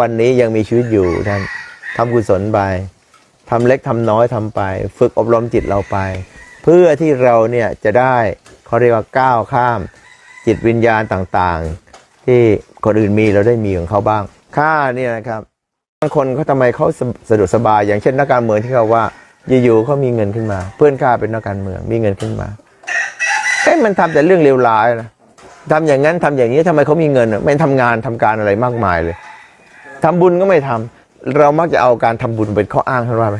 วันนี้ยังมีชีวิตอยู่ท่านทำกุศลไปทำเล็กทำน้อยทำไป ฝึกอบรมจิตเราไป เพื่อที่เราเนี่ยจะได้เขาเรียกว่าก้าวข้าม จิตวิญญาณต่างๆ ที่คนอื่นมีเราได้มีของเขาบ้างค่าเนี่ยนะครับบางคนเขาทำไมเขาสะสะดวกสบาย อย่างเช่นนักการเมืองที่เขาว่าอยู่ๆเขามีเงินขึ้นมา เพื่อนข้าเป็นนักการเมืองมีเงินขึ้นมาเอ้มันทำแต่เรื่องเลวร้ายนะทำอย่างนั้นทำอย่างนี้ทำไมเขามีเงินอะไม่ทำงานทำการอะไรมากมายเลย ทำบุญก็ไม่ทำเรามักจะเอาการทำบุญเป็นข้ออ้างเท่านว่าไหม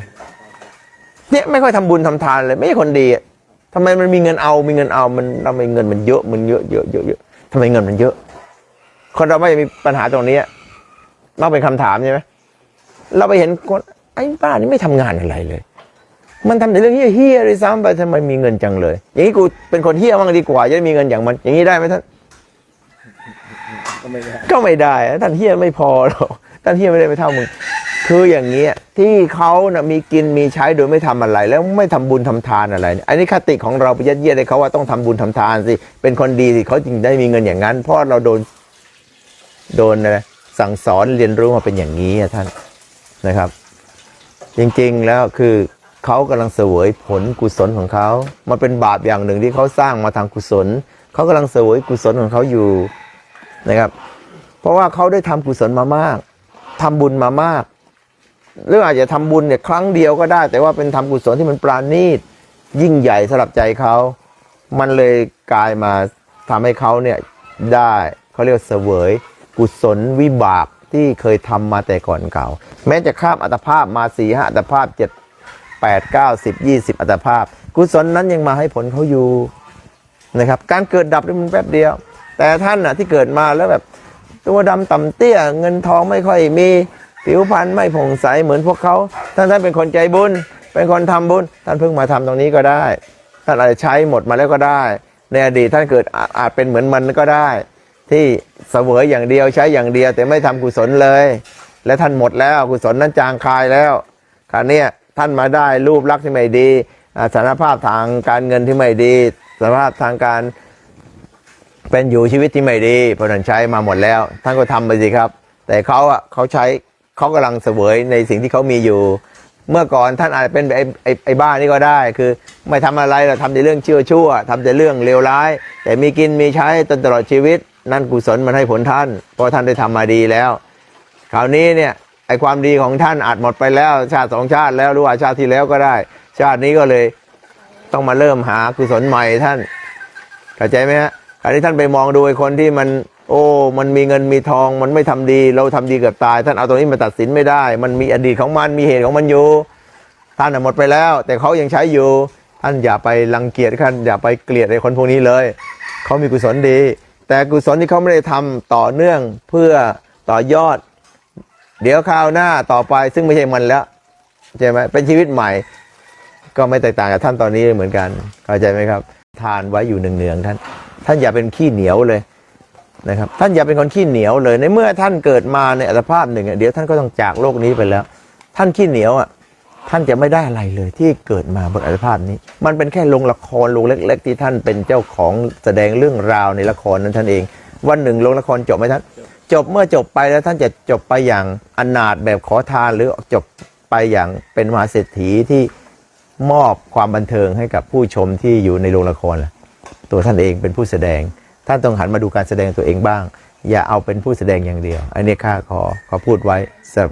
เนี่ยไม่ค่อยทำบุญทำทานเลย ไม่ใช่คนดีอะทำไมมันมีเงินเอามีเงินเอามันทำไมเงินมันเยอะมันเยอะเยอะเยอะเยอะทำไมเงินมันเยอะ คนเราไม่มีปัญหาตรงนี้มักเป็นคำถามใช่ไหมเราไปเห็นคนไอ้บ้านี่ไม่ทำงานอะไรเลย มันทำแต่เรื่องเฮี้ยๆเลยซ้ำไปทำไมมีเงินจังเลย อย่างนี้กูเป็นคนเฮี้ยบ้างดีกว่าจะมีเงินอย่างมัน อย่างนี้ได้ไหมท่านก็ไม่ได้ก็ไม่ได้ท่านเฮี้ยไม่พอหรอก ท่านเฮี้ยไม่ได้ไปเท่ามึงคืออย่างเงี้ยที่เขานะมีกินมีใช้โดยไม่ทำอะไร แล้วไม่ทำบุญทำทานอะไร อันนี้คติของเราไปยัดเยียดให้เขาว่าต้องทำบุญทำทานสิเป็นคนดีสิเขาจึงได้มีเงินอย่างนั้น เพราะเราโดนโดนอะไรสั่งสอนเรียนรู้มาเป็นอย่างนี้ท่านนะครับ จริงๆแล้วคือเขากำลังเสวยผลกุศลของเขามันเป็นบาปอย่างหนึ่งที่เขาสร้างมาทางกุศลเขากำลังเสวยกุศลของเขาอยู่นะครับ เพราะว่าเขาได้ทำกุศลมามาก ทำบุญมามากหรืออาจจะทำบุญเนี่ยครั้งเดียวก็ได้ แต่ว่าเป็นทำกุศลที่มันปราณีตยิ่งใหญ่สำหรับใจเขา มันเลยกลายมาทำให้เขาเนี่ยได้เขาเรียกว่าเสวยกุศลวิบากที่เคยทำมาแต่ก่อนเก่า แม้จะข้ามอัตภาพมาสี่ห้าอัตภาพเจ็ดแปดเก้าสิบยี่สิบอัตภาพ กุศลนั้นยังมาให้ผลเขาอยู่นะครับ การเกิดดับนี่มันแป๊บเดียว แต่ท่านน่ะที่เกิดมาแล้วแบบ ตัวดำต่ำเตี้ย เงินทองไม่ค่อยมี ผิวพรรณไม่ผ่องใสเหมือนพวกเขาท่านท่านเป็นคนใจบุญ เป็นคนทำบุญ ท่านเพิ่งมาทำตรงนี้ก็ได้ ท่านอาจจะใช้หมดมาแล้วก็ได้ ในอดีตท่านเกิดอาจอาจเป็นเหมือนมันก็ได้ ที่เสวยอย่างเดียวใช้อย่างเดียว แต่ไม่ทำกุศลเลย และท่านหมดแล้วกุศลนั้นจางคายแล้วคราวนี้ท่านมาได้รูปลักษณ์ที่ไม่ดีอ่าสารภาพทางการเงินที่ไม่ดีสารภาพทางการ เป็นอยู่ชีวิตที่ไม่ดีเพราะนั้นใช้มาหมดแล้ว ท่านก็ทำไปสิครับ แต่เขาอะเขาใช้เขากำลังเสวยในสิ่งที่เขามีอยู่ เมื่อก่อนท่านอาจจะเป็นไอ้ไอ้ไอ้บ้านี่ก็ได้ คือไม่ทำอะไรเราทำแต่เรื่องชั่วชั่วทำแต่เรื่องเลวร้าย แต่มีกินมีใช้จนตลอดชีวิต นั่นกุศลมันให้ผลท่าน เพราะท่านได้ทำมาดีแล้ว คราวนี้เนี่ยไอ้ความดีของท่านอาจหมดไปแล้ว ชาติสองชาติแล้วหรือว่าชาติที่แล้วก็ได้ ชาตินี้ก็เลยต้องมาเริ่มหากุศลใหม่ท่านเข้าใจไหมฮะ คราวนี้ท่านไปมองดูไอ้คนที่มัน โอ้ มันมีเงินมีทอง มันไม่ทำดี เราทำดีเกือบตาย ท่านเอาตรงนี้มาตัดสินไม่ได้ มันมีอดีตของมันมีเหตุของมันอยู่ ท่านหมดไปแล้ว แต่เขายังใช้อยู่ ท่านอย่าไปรังเกียจท่านอย่าไปเกลียดไอ้คนพวกนี้เลยเขามีกุศลดี แต่กุศลที่เขาไม่ได้ทำต่อเนื่องเพื่อต่อยอด เดี๋ยวคราวหน้าต่อไปซึ่งไม่ใช่มันแล้วใช่ไหมเป็นชีวิตใหม่ ก็ไม่แตกต่างกับท่านตอนนี้เหมือนกันเข้าใจไหมครับ ทานไว้อยู่เนืองท่าน ท่านอย่าเป็นขี้เหนียวเลยนะครับ ท่านอย่าเป็นคนขี้เหนียวเลย ในเมื่อท่านเกิดมาในอัตภาพหนึ่งเดี๋ยวท่านก็ต้องจากโลกนี้ไปแล้ว ท่านขี้เหนียวอะท่านจะไม่ได้อะไรเลยที่เกิดมาบนอัตภาพนี้ มันเป็นแค่โรงละครโรงเล็ก ๆ ที่ท่านเป็นเจ้าของแสดงเรื่องราวในละครนั้นท่านเอง วันหนึ่งโรงละครจบไหมท่าน จบเมื่อจบไปแล้วท่านจะจบไปอย่างอนาถแบบขอทานหรือจบไปอย่างเป็นมหาเศรษฐีที่มอบความบันเทิงให้กับผู้ชมที่อยู่ในโรงละครล่ะ ตัวท่านเองเป็นผู้แสดง ท่านต้องหันมาดูการแสดงตัวเองบ้าง อย่าเอาเป็นผู้แสดงอย่างเดียว อันนี้ข้าขอขอพูดไว้สำหรับ